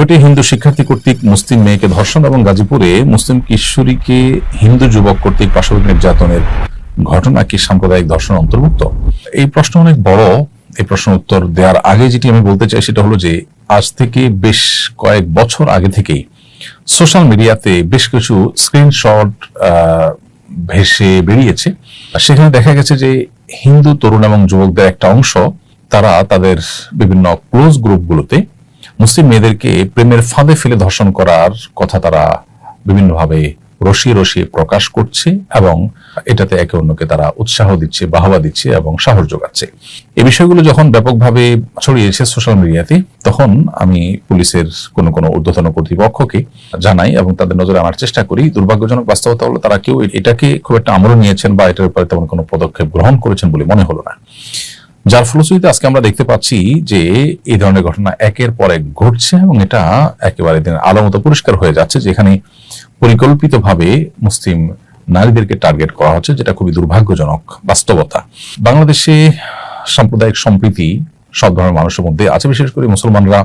বুয়েটে হিন্দু শিক্ষার্থী কর্তৃক মুসলিম মেয়েকে ধর্ষণ এবং গাজীপুরে মুসলিম কিশোরীকে হিন্দু যুবক কর্তৃক পাশবিক নির্যাতনের ঘটনা কি সাম্প্রদায়িক ধর্ষণ অন্তর্ভুক্ত? এই প্রশ্ন অনেক বড়। এই প্রশ্ন উত্তর দেওয়ার আগে যেটি আমি বলতে চাই সেটা হলো যে, আজ থেকে বেশ কয়েক বছর আগে থেকেই সোশ্যাল মিডিয়াতে বেশ কিছু স্ক্রিনশট ভেসে বেরিয়েছে। সেখানে দেখা গেছে যে, হিন্দু, তরুণ এবং যুবকদের একটা অংশ, তারা তাদের বিভিন্ন ক্লোজ গ্রুপগুলোতে মুসলিম মেয়েদেরকে প্রেমের ফাঁদে ফেলে ধর্ষণ করার কথা তারা বিভিন্নভাবে রসিয়ে রসিয়ে প্রকাশ করছে এবং এটাতে একে অন্যকে তারা উৎসাহ দিচ্ছে, বাহবা দিচ্ছে এবং সাহস যোগাচ্ছে। এই বিষয়গুলো যখন ব্যাপকভাবে ছড়িয়েছে সোশ্যাল মিডিয়াতে, তখন আমি পুলিশের কোন কোনো ঊর্ধ্বতন কর্তৃপক্ষকে জানাই এবং তাদের নজরে আনার চেষ্টা করি। দুর্ভাগ্যজনক বাস্তবতা হলো তারা কেউ এটাকে খুব একটা আমল নিয়েছেন বা এটার উপরে তেমন কোনো পদক্ষেপ গ্রহণ করেছেন বলে মনে হলো না। যার ফলশ্রুতিতে আজকে আমরা দেখতে পাচ্ছি যে এই ধরনের ঘটনা একের পর এক ঘটছে এবং এটা একেবারে দিন আলো মতো পরিষ্কার হয়ে যাচ্ছে, যেখানে পরিকল্পিতভাবে মুসলিম নারীদেরকে টার্গেট করা হচ্ছে, যেটা খুবই দুর্ভাগ্যজনক বাস্তবতা। বাংলাদেশে সাম্প্রদায়িক সম্প্রীতি সব ধরনের মানুষের মধ্যে আছে, বিশেষ করে মুসলমানরা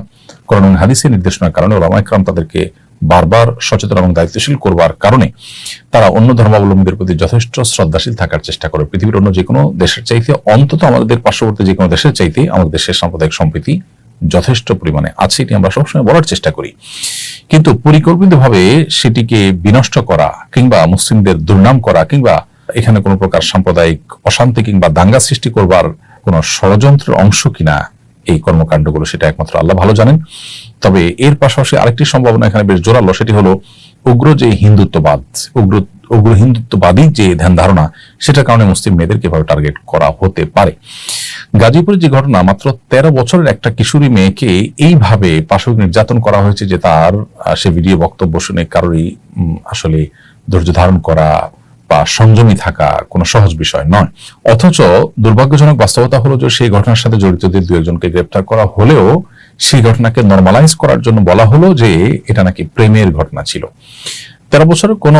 করণ হাদিসের নির্দেশনার কারণে ওলামাইকরাম তাদেরকে বারবার সচেতন এবং দায়িত্বশীল করবার কারণে তারা অন্য ধর্মাবলম্বীদের প্রতি যথেষ্ট শ্রদ্ধাশীল থাকার চেষ্টা করে। পৃথিবীর অন্য যে কোনো দেশের চাইতে অন্তত আমাদের পার্শ্ববর্তী যে কোনো দেশের চাইতে আমাদের দেশের সাম্প্রদায়িক সম্প্রীতি যথেষ্ট পরিমাণে আছে, এটি আমরা সবসময় বলার চেষ্টা করি। কিন্তু পরিকল্পিতভাবে সেটিকে বিনষ্ট করা কিংবা মুসলিমদের দুর্নাম করা কিংবা এখানে কোনো প্রকার সাম্প্রদায়িক অশান্তি কিংবা দাঙ্গা সৃষ্টি করবার কোনো ষড়যন্ত্রের অংশ কিনা এই কর্মকাণ্ডগুলো, সেটা একমাত্র আল্লাহ ভালো জানেন। তবে এর পাশাপাশি আরেকটি সম্ভাবনা এখানে বেশ জোরালো, সেটি হলো উগ্র যে হিন্দুত্ববাদ, উগ্র উগ্র হিন্দুত্ববাদী যে ধ্যান ধারণা, সেটার কারণে মুসলিম মেয়েদের কীভাবে টার্গেট করা হতে পারে। গাজীপুরের যে ঘটনা, মাত্র তেরো বছরের একটা কিশোরী মেয়েকে এইভাবে পাশবিক নির্যাতন করা হয়েছে যে তার সে ভিডিও বক্তব্য শুনে কারোরই আসলে ধৈর্য ধারণ করা বা সংযমী থাকা কোনো সহজ বিষয় নয়। অথচ দুর্ভাগ্যজনক বাস্তবতা হলো যে সেই ঘটনার সাথে জড়িতদের দু একজনকে গ্রেপ্তার করা হলেও সেই ঘটনাকে নর্মালাইজ করার জন্য বলা হলো যে এটা নাকি প্রেমের ঘটনা ছিল। তেরো বছরের কোন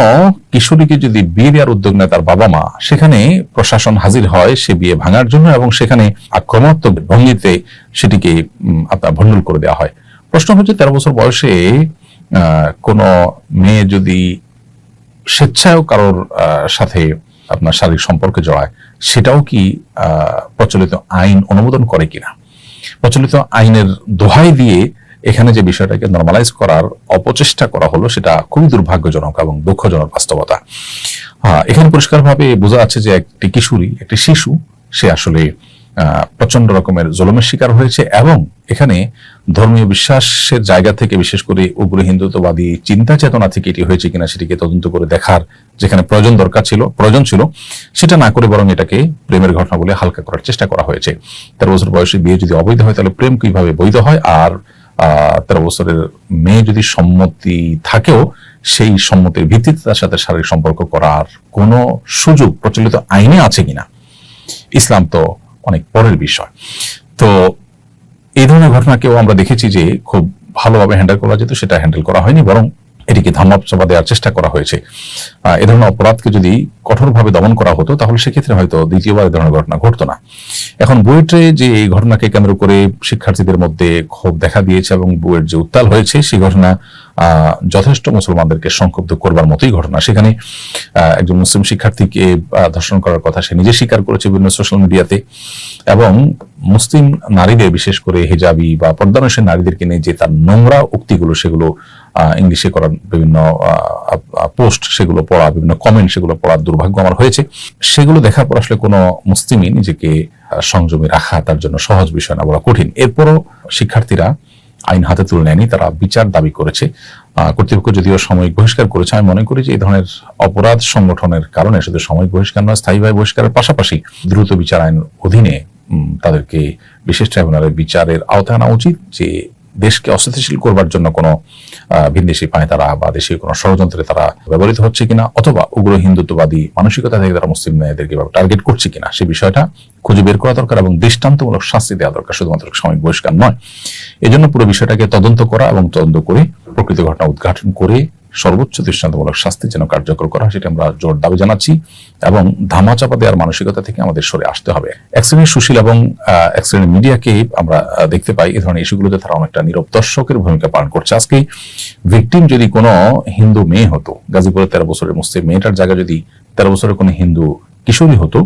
কিশোরীকে যদি বিয়ে দেওয়ার উদ্যোগ নেয় তার বাবা মা, সেখানে প্রশাসন হাজির হয় সে বিয়ে ভাঙার জন্য এবং সেখানে আক্রমণাত্মক ভঙ্গিতে সেটিকে আপনার ভণ্ডুল করে দেওয়া হয়। প্রশ্ন হচ্ছে তেরো বছর বয়সে কোন মেয়ে যদি স্বেচ্ছায় কারোর সাথে আপনার শারীরিক সম্পর্কে জড়ায়, সেটাও কি প্রচলিত আইন অনুমোদন করে কিনা? প্রচলিত আইনের দোহাই দিয়ে এখানে যে বিষয়টাকে নর্মালাইজ করার অপচেষ্টা করা হলো, সেটা খুবই দুর্ভাগ্যজনক এবং দুঃখজনক বাস্তবতা। এখানে পরিষ্কারভাবে বোঝা যাচ্ছে যে একটি কিশোরী, একটি শিশু, সে আসলে প্রচণ্ড রকমের জলমের শিকার হয়েছে এবং এখানে ধর্মীয় বিশ্বাসের জায়গা থেকে বিশেষ করে উগ্র হিন্দুত্ববাদী চিন্তা চেতনা থেকে এটি হয়েছে কিনা সেটিকে তদন্ত করে দেখার যেখানে প্রয়োজন দরকার ছিল, প্রয়োজন ছিল, সেটা না করে বরং এটাকে প্রেমের ঘটনা বলে হালকা করার চেষ্টা করা হয়েছে। তেরো বছর বয়সে বিয়ে যদি অবৈধ হয়, তাহলে প্রেম কীভাবে বৈধ হয়? আর তেরো বছরের মেয়ে যদি সম্মতি থাকেও, সেই সম্মতির ভিত্তিতে তার সাথে শারীরিক সম্পর্ক করার কোনো সুযোগ প্রচলিত আইনে আছে কিনা? ইসলাম তো অনেক পরের বিষয়। তো এই ধরনের ঘটনাকেও আমরা দেখেছি যে খুব ভালোভাবে হ্যান্ডেল করা যেত, সেটা হ্যান্ডেল করা হয়নি, বরং এটিকে ধামাচাপা দেওয়ার চেষ্টা করা হয়েছে। এ ধরনের অপরাধকে যদি কঠোরভাবে দমন করা হতো, তাহলে সেক্ষেত্রে হয়তো দ্বিতীয়বার এ ধরনের ঘটনা ঘটতো না। এখন বুয়েটে যে এই ঘটনাকে কেন্দ্র করে শিক্ষার্থীদের মধ্যে ক্ষোভ দেখা দিয়েছে এবং বুয়েট যে উত্তাল হয়েছে, সেই ঘটনা যথেষ্ট মুসলমানদেরকে সংক্ষুব্ধ করবার মতোই ঘটনা। সেখানে একজন মুসলিম শিক্ষার্থীকে ধর্ষণ করার কথা সে নিজে স্বীকার করেছে বিভিন্ন সোশ্যাল মিডিয়াতে এবং মুসলিম নারীদের, বিশেষ করে হেজাবি বা পর্দানসের নারীদেরকে নিয়ে যে তার নোংরা উক্তিগুলো, সেগুলো ইংলিশে করার বিভিন্ন পোস্ট সেগুলো পড়া, বিভিন্ন কমেন্ট সেগুলো পড়ার দুর্ভাগ্য আমার হয়েছে। সেগুলো দেখার পর আসলে কোনো মুসলিমই নিজেকে সংযমী রাখা তার জন্য সহজ বিষয় না, বলা কঠিন। এরপরও শিক্ষার্থীরা আইন হাতে তুলে নেয়নি, তারা বিচার দাবি করেছে। কর্তৃপক্ষ যদিও সাময়িক বহিষ্কার করেছে, আমি মনে করি যে এই ধরনের অপরাধ সংগঠনের কারণে শুধু সাময়িক বহিষ্কার নয় স্থায়ীভাবে বহিষ্কারের পাশাপাশি দ্রুত বিচার আইন অধীনে তাদেরকে বিশেষ ট্রাইব্যুনালের বিচারের আওতায় আনা উচিত যে দেশকে অস্থিতিশীল করবার জন্য কোনো ভিনদেশি পায় তারা বা দেশীয় কোনো ষড়যন্ত্রে তারা ব্যবহৃত হচ্ছে কিনা অথবা উগ্র হিন্দুত্ববাদী মানসিকতা থেকে তারা মুসলিম মেয়েদেরকে টার্গেট করছে কিনা সেই বিষয়টা খুঁজে বের করা দরকার এবং দৃষ্টান্তমূলক শাস্তি দেওয়া দরকার, শুধুমাত্র সাময়িক বহিষ্কার নয়। এজন্য জন্য পুরো বিষয়টাকে তদন্ত করা এবং তদন্ত করে প্রকৃত ঘটনা উদ্ঘাটন করে সর্বোচ্চ দৃষ্টান্তমূলক শাস্তি যেন কার্যকর করা সেটা আমরা জোর দাবি জানাচ্ছি এবং ধামাচাপা দেওয়ার মানসিকতা থেকে আমাদের সরে আসতে হবে। এক সুশীল এবং এক মিডিয়াকে আমরা দেখতে পাই এই ধরনের ইস্যুগুলোতে তারা অনেকটা নীরব দর্শকের ভূমিকা পালন করছে। আজকে ভিকটিম যদি কোনো হিন্দু মেয়ে হতো গাজীপুরের তেরো বছরের মুসলিম মেয়েটার জায়গায় যদি তেরো বছরের কোনো হিন্দু কিশোরী হতো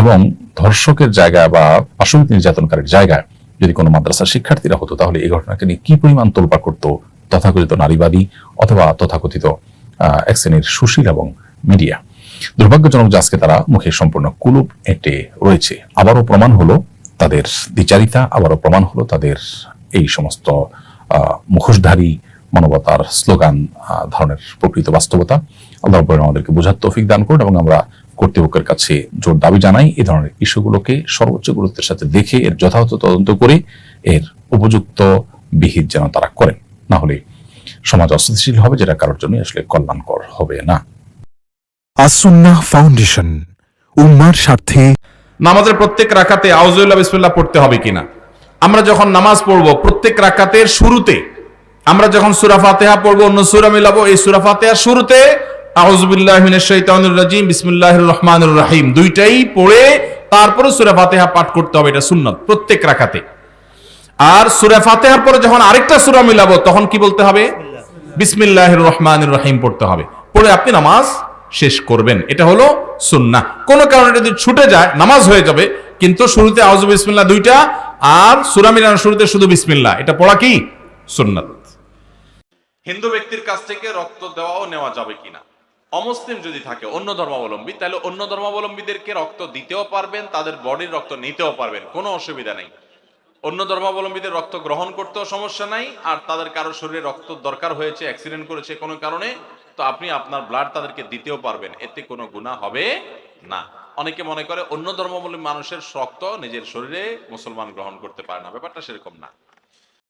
এবং ধর্ষকের জায়গা বা পাশবিক নির্যাতনকারীর জায়গায় যদি কোনো মাদ্রাসার শিক্ষার্থীরা হতো, তাহলে এই ঘটনাকে নিয়ে কি পরিমাণ তোলপা করতো তথাকথিত নারীবাদী অথবা তথাকথিত এক শ্রেণির সুশীল এবং মিডিয়া। দুর্ভাগ্যজনক যে আজকে তারা মুখে সম্পূর্ণ কুলুপ এঁটে রয়েছে। আবারও প্রমাণ হলো তাদের দ্বিচারিতা, আবারও প্রমাণ হলো তাদের এই সমস্ত মুখোশধারী মানবতার স্লোগান ধরনের প্রকৃত বাস্তবতা। আল্লাহ রাব্বুল আমাদেরকে বোঝার তৌফিক দান করুন এবং আমরা কর্তৃপক্ষের কাছে জোর দাবি জানাই, এই ধরনের ইস্যুগুলোকে সর্বোচ্চ গুরুত্বের সাথে দেখে এর যথাযথ তদন্ত করে এর উপযুক্ত বিহিত যেন তারা করেন। না হলে সমাজ অস্থিতিশীল হবে যেটা কারোর জন্য আসলে কল্যাণকর হবে না। আসুন্নাহ ফাউন্ডেশন উম্মার স্বার্থে নামাজের প্রত্যেক রাকাতে আউজুল্লাহ বিসমিল্লাহ পড়তে হবে কিনা? আমরা যখন নামাজ পড়ব প্রত্যেক রাকাতের শুরুতে আমরা যখন সূরা ফাতিহা পড়ব অন্য সুরা মিলাবো এই সূরা ফাতিহার শুরুতে আউযুবিল্লাহি মিনাশ শাইতানির রাজিম বিসমিল্লাহির রহমানির রহিম দুইটাই পড়ে তারপরে সূরা ফাতিহা পাঠ করতে হবে এটা সুন্নাত প্রত্যেক রাকাতে। আর সূরা ফাতিহার পরে যখন আরেকটা সুরা মিলাবো তখন কি বলতে হবে? বিসমিল্লাহির রহমানির রহিম পড়তে হবে। পড়ে আপনি নামাজ শেষ করবেন। এটা হলো সুন্নাহ। কোন কারণে যদি ছুটে যায় নামাজ হয়ে যাবে কিন্তু শুরুতে আউযু বিসমিল্লাহ দুইটা আর সূরা মিলানোর শুরুতে শুধু বিসমিল্লাহ। এটা পড়া কি? সুন্নাত। হিন্দু ব্যক্তির কাছ থেকে রক্ত দেওয়াও নেওয়া যাবে কিনা? অমুসলিম যদি থাকে অন্য ধর্মাবলম্বী তাহলে অন্য ধর্মাবলম্বীদেরকে রক্ত দিতেও পারবেন তাদের বডির রক্ত নিতেও পারবেন। কোনো অসুবিধা নেই। অন্য ধর্মাবলম্বীদের রক্ত গ্রহণ করতেও সমস্যা নাই, আর তাদের কারও শরীরে রক্ত দরকার হয়েছে অ্যাক্সিডেন্ট করেছে কোনো কারণে, তো আপনি আপনার ব্লাড তাদেরকে দিতেও পারবেন, এতে কোনো গুণা হবে না। অনেকে মনে করে অন্য ধর্মাবলম্বী মানুষের রক্ত নিজের শরীরে মুসলমান গ্রহণ করতে পারে না, ব্যাপারটা সেরকম না।